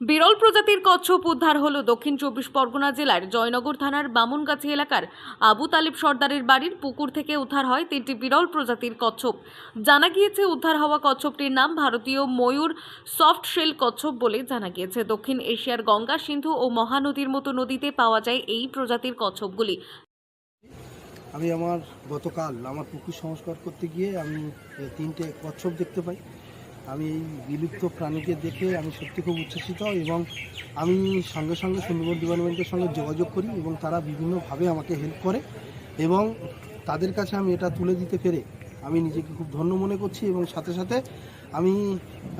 বিরল প্রজাতির কচ্ছপ উদ্ধার হলো দক্ষিণ চব্বিশ পরগনা জেলার জয়নগর থানার বামুনগাছি এলাকার আবু তালিব সর্দারের বাড়ির পুকুর থেকে উদ্ধার হয় তিনটি বিরল প্রজাতির কচ্ছপ। জানা গিয়েছে, উদ্ধার হওয়া কচ্ছপটির নাম ভারতীয় ময়ূর সফট শেল কচ্ছপ বলে জানা গিয়েছে। দক্ষিণ এশিয়ার গঙ্গা, সিন্ধু ও মহানদীর মতো নদীতে পাওয়া যায় এই প্রজাতির কচ্ছপগুলি। আমি আমার গতকাল আমার পুকুর সংস্কার করতে গিয়ে আমি তিনটে কচ্ছপ দেখতে পাই। আমি এই বিলুপ্ত প্রাণীকে দেখে আমি সত্যি খুব উচ্ছ্বসিত এবং আমি সঙ্গে সঙ্গে সুন্দরবন ডিপার্টমেন্টের সঙ্গে যোগাযোগ করি এবং তারা বিভিন্নভাবে আমাকে হেল্প করে এবং তাদের কাছে আমি এটা তুলে দিতে পেরে আমি নিজেকে খুব ধন্য মনে করছি এবং সাথে সাথে আমি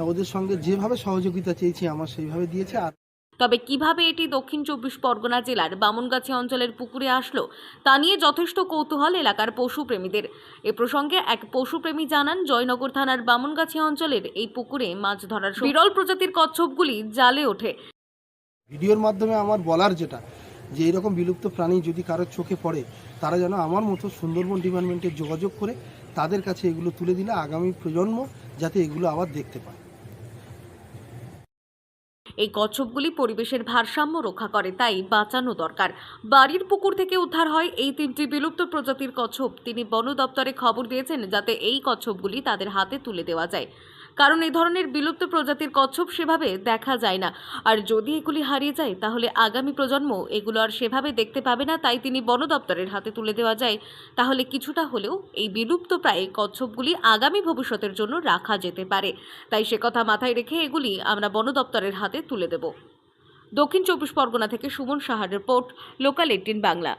ওদের সঙ্গে যেভাবে সহযোগিতা চেয়েছি আমার সেইভাবে দিয়েছে আর তবে কীভাবে এটি দক্ষিণ চব্বিশ পরগনা জেলার বামুনগাছি অঞ্চলের পুকুরে আসলো, তা নিয়ে যথেষ্ট কৌতূহল এলাকার পশুপ্রেমীদের। এ প্রসঙ্গে এক পশুপ্রেমী জানান, জয়নগর থানার বামুনগাছি অঞ্চলের এই পুকুরে মাছ ধরার বিরল প্রজাতির কচ্ছপগুলি জালে ওঠে। ভিডিওর মাধ্যমে আমার বলার যেটা, যে এরকম বিলুপ্ত প্রাণী যদি কারোর চোখে পড়ে, তারা যেন আমার মতো সুন্দরবন ডিপার্টমেন্টে যোগাযোগ করে, তাদের কাছে এগুলো তুলে দিলে আগামী প্রজন্ম যাতে এগুলো আবার দেখতে পায়। এই কচ্ছপগুলি পরিবেশের ভারসাম্য রক্ষা করে, তাই বাঁচানো দরকার। বাড়ির পুকুর থেকে উদ্ধার হয় এই তিনটি বিলুপ্ত প্রজাতির কচ্ছপ। তিনি বন দপ্তরে খবর দিয়েছেন যাতে এই কচ্ছপগুলি তাদের হাতে তুলে দেওয়া যায়। কারণ এই ধরনের বিলুপ্ত প্রজাতির কচ্ছপ সেভাবে দেখা যায় না। আর যদি এগুলি হারিয়ে যায়, তাহলে আগামী প্রজন্ম এগুলো আর সেভাবে দেখতে পাবে না, তাই তিনি বন দপ্তরের হাতে তুলে দেওয়া যায়। তাহলে কিছুটা হলেও এই বিলুপ্ত প্রায় কচ্ছপগুলি আগামী ভবিষ্যতের জন্য রাখা যেতে পারে। তাই সে কথা মাথায় রেখে এগুলি আমরা বন দপ্তরের হাতে তুলে দেব। দক্ষিণ চব্বিশ পরগনা থেকে সুমন সাহার রিপোর্ট, লোকাল এইটিন বাংলা।